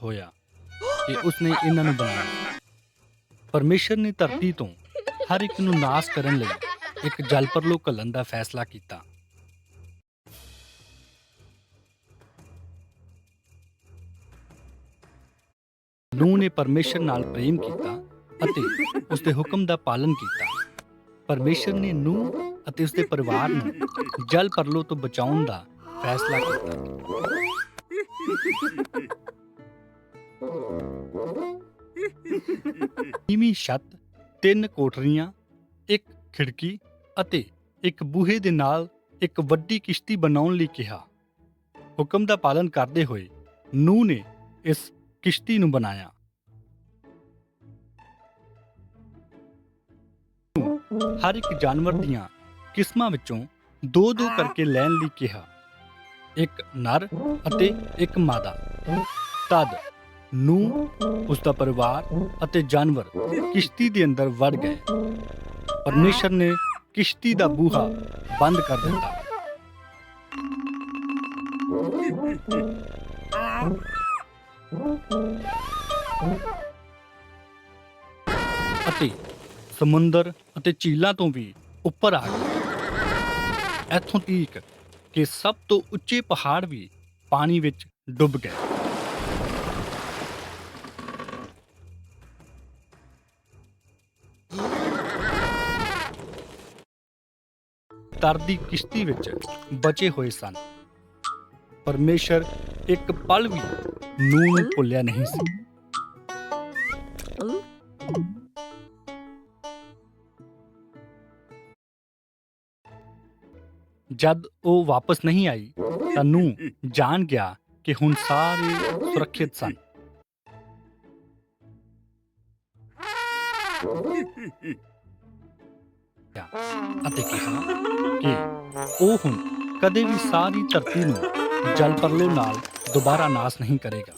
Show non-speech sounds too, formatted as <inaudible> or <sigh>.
ਹੋਇਆ ਕਿ ਉਸਨੇ ਇਹਨਾਂ ਨੂੰ ਬਣਾਇਆ। ਪਰਮੇਸ਼ਰ ਨੇ ਧਰਤੀ ਤੋਂ ਹਰ ਇੱਕ ਨੂੰ ਨਾਸ ਕਰਨ ਲਈ ਇੱਕ ਜਲ ਪਰਲੋ ਘੱਲਣ ਦਾ ਫੈਸਲਾ ਕੀਤਾ। ਨੂਹ ਨੇ ਪਰਮੇਸ਼ਰ ਨਾਲ ਪ੍ਰੇਮ ਕੀਤਾ ਅਤੇ ਉਸ ਦੇ ਹੁਕਮ ਦਾ ਪਾਲਨ ਕੀਤਾ। ਪਰਮੇਸ਼ਰ ਨੇ ਨੂਹ ਅਤੇ ਉਸ ਦੇ ਪਰਿਵਾਰ ਨੂੰ ਜਲ ਪਰਲੋ ਤੋਂ ਬਚਾਉਣ ਦਾ ਫੈਸਲਾ ਕੀਤਾ। ਨੀਵੀਂ ਛੱਤ, ਤਿੰਨ ਕੋਠਰੀਆਂ ਇੱਕ ਖਿੜਕੀ ਅਤੇ ਇੱਕ ਬੂਹੇ ਦੇ ਨਾਲ ਇੱਕ ਵੱਡੀ ਕਿਸ਼ਤੀ ਬਣਾਉਣ ਲਈ ਕਿਹਾ। ਹੁਕਮ ਦਾ ਪਾਲਨ ਕਰਦੇ ਹੋਏ ਨੂਹ ਨੇ ਇਸ ਕਿਸ਼ਤੀ ਨੂੰ ਬਣਾਇਆ। ਹਰ ਇੱਕ ਜਾਨਵਰ ਦੀਆਂ ਕਿਸਮਾਂ ਵਿੱਚੋਂ ਦੋ ਦੋ ਕਰਕੇ ਲੈਣ ਲਈ ਕਿਹਾ। ਇੱਕ ਨਰ ਅਤੇ ਇੱਕ ਮਾਦਾ। ਤਦ ਨੂੰ ਉਸ ਦਾ ਪਰਿਵਾਰ ਅਤੇ ਜਾਨਵਰ ਕਿਸ਼ਤੀ ਦੇ ਅੰਦਰ ਵੜ ਗਏ। ਪਰਮੇਸ਼ਰ ਨੇ ਕਿਸ਼ਤੀ ਦਾ ਬੂਹਾ ਬੰਦ ਕਰ ਦਿੱਤਾ। ਅਤੇ ਸਮੁੰਦਰ ਅਤੇ ਝੀਲਾਂ ਤੋਂ ਵੀ ਉੱਪਰ ਆ ਗਏ। ਇੱਥੋਂ ਤੀਕ ਕਿ ਸਭ ਤੋਂ ਉੱਚੇ ਪਹਾੜ ਵੀ ਪਾਣੀ ਵਿੱਚ ਡੁੱਬ ਗਏ। ਤਰ ਦੀ ਕਿਸ਼ਤੀ ਵਿੱਚ ਬਚੇ ਹੋਏ ਸਨ। ਪਰਮੇਸ਼ਰ ਇੱਕ ਪਲ ਵੀ ਨੂਹ ਨੂੰ ਭੁੱਲਿਆ ਨਹੀਂ ਸੀ। ਜਦ ਉਹ ਵਾਪਸ ਨਹੀਂ ਆਈ ਤਾਂ ਨੂਹ ਜਾਣ ਗਿਆ ਕਿ ਹੁਣ ਸਾਰੇ ਸੁਰੱਖਿਅਤ ਸਨ। <laughs> ਅਤੇ ਕਿਹਾ ਉਹ ਹੁਣ ਕਦੇ ਵੀ ਸਾਰੀ ਧਰਤੀ ਨੂੰ ਜਲ ਪਰਲੋ ਨਾਲ ਦੁਬਾਰਾ ਨਾਸ ਨਹੀਂ ਕਰੇਗਾ।